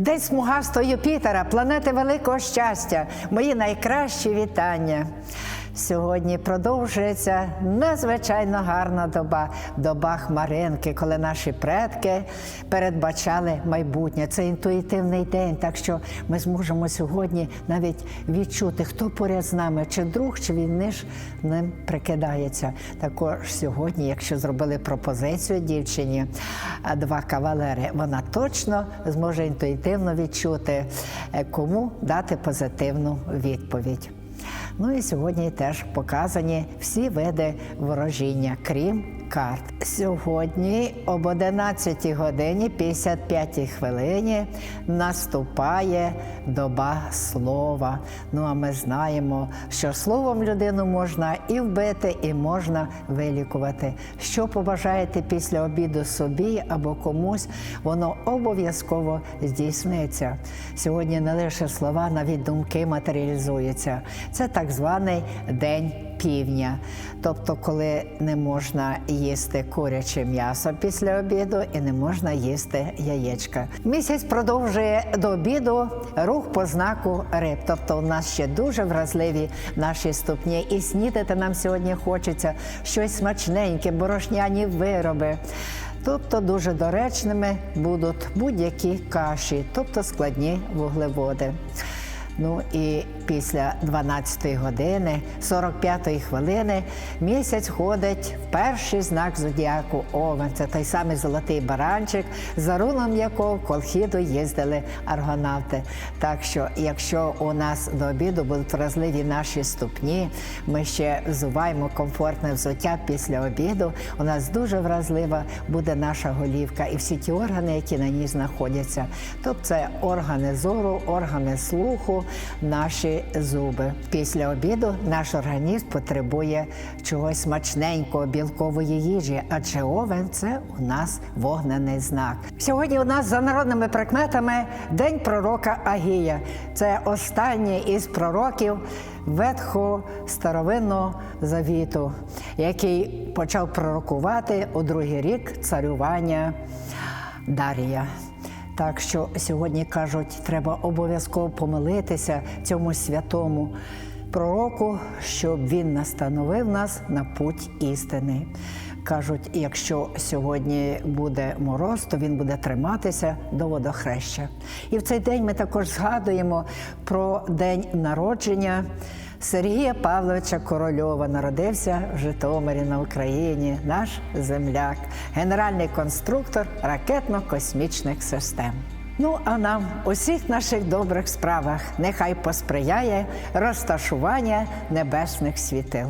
День смугастого Юпітера, планети великого щастя. Мої найкращі вітання. Сьогодні продовжується надзвичайно гарна доба, доба Хмаринки, коли наші предки передбачали майбутнє. Це інтуїтивний день, так що ми зможемо сьогодні навіть відчути, хто поряд з нами, чи друг, чи він ниж ним прикидається. Також сьогодні, якщо зробили пропозицію дівчині, два кавалери, вона точно зможе інтуїтивно відчути, е, кому дати позитивну відповідь. Ну і сьогодні теж показані всі види ворожіння, крім карт. Сьогодні об 11 годині 55 хвилині наступає доба слова. Ну а ми знаємо, що словом людину можна і вбити, і можна вилікувати. Що побажаєте після обіду собі або комусь, воно обов'язково здійсниться. Сьогодні не лише слова, навіть думки матеріалізуються. Це так званий день півня, тобто, коли не можна їсти куряче м'ясо після обіду і не можна їсти яєчка. Місяць продовжує до обіду рух по знаку риб. Тобто, у нас ще дуже вразливі наші ступні, і снідати нам сьогодні хочеться щось смачненьке, борошняні вироби. Тобто дуже доречними будуть будь-які каші, тобто складні вуглеводи. Ну і після 12 години, 45-ї хвилини, місяць ходить в перший знак зодіаку Овен. Це той самий золотий баранчик, за рулом якого колхіду їздили аргонавти. Так що, якщо у нас до обіду будуть вразливі наші ступні, ми ще взуваємо комфортне взуття після обіду. У нас дуже вразлива буде наша голівка і всі ті органи, які на ній знаходяться. Тобто це органи зору, органи слуху, наші зуби. Після обіду наш організм потребує чогось смачненького, білкової їжі, адже овен це у нас вогнений знак. Сьогодні у нас за народними прикметами День пророка Агія. Це останній із пророків Ветхого старовинного завіту, який почав пророкувати у другий рік царювання Дарія. Так що сьогодні кажуть, треба обов'язково помилитися цьому святому пророку, щоб він настановив нас на путь істини. Кажуть, якщо сьогодні буде мороз, то він буде триматися до водохреща. І в цей день ми також згадуємо про день народження. Сергія Павловича Корольова народився в Житомирі на Україні, наш земляк, генеральний конструктор ракетно-космічних систем. Ну а нам у всіх наших добрих справах нехай посприяє розташування небесних світил.